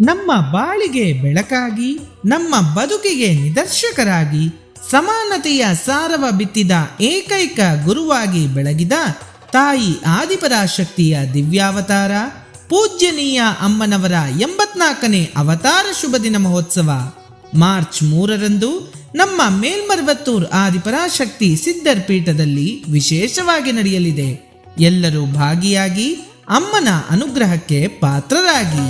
ನಮ್ಮ ಬಾಳಿಗೆ ಬೆಳಕಾಗಿ, ನಮ್ಮ ಬದುಕಿಗೆ ನಿದರ್ಶಕರಾಗಿ, ಸಮಾನತೆಯ ಸಾರವ ಬಿತ್ತಿದ ಏಕೈಕ ಗುರುವಾಗಿ ಬೆಳಗಿದ ತಾಯಿ ಆದಿಪರಾಶಕ್ತಿಯ ದಿವ್ಯಾವತಾರ, ಪೂಜ್ಯನೀಯ ಅಮ್ಮನವರ ಎಂಬತ್ನಾಲ್ಕನೇ ಅವತಾರ ಶುಭ ದಿನ ಮಹೋತ್ಸವ. ಮಾರ್ಚ್ ಮೂರರಂದು ನಮ್ಮ ಮೇಲ್ಮರ್ವತ್ತೂರ್ ಆದಿಪರಾಶಕ್ತಿ ಸಿದ್ಧರ್ ಪೀಠದಲ್ಲಿ ವಿಶೇಷವಾಗಿ ನಡೆಯಲಿದೆ. ಎಲ್ಲರೂ ಭಾಗಿಯಾಗಿ ಅಮ್ಮನ ಅನುಗ್ರಹಕ್ಕೆ ಪಾತ್ರರಾಗಿ.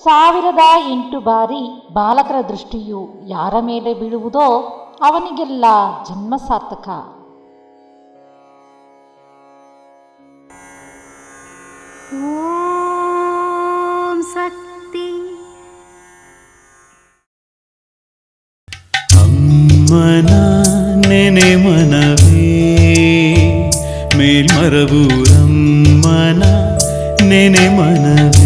ಸಾವಿರದ ಎಂಟು ಬಾರಿ ಬಾಲಕರ ದೃಷ್ಟಿಯು ಯಾರ ಮೇಲೆ ಬೀಳುವುದೋ ಅವನಿಗೆಲ್ಲ ಜನ್ಮ ಸಾರ್ಥಕ. ಶಕ್ತಿ. ಅಮ್ಮನ ನೆನೆ ಮನವೇ ಮೇಲ್ಮರವು ನೆನೆ ಮನವೇ.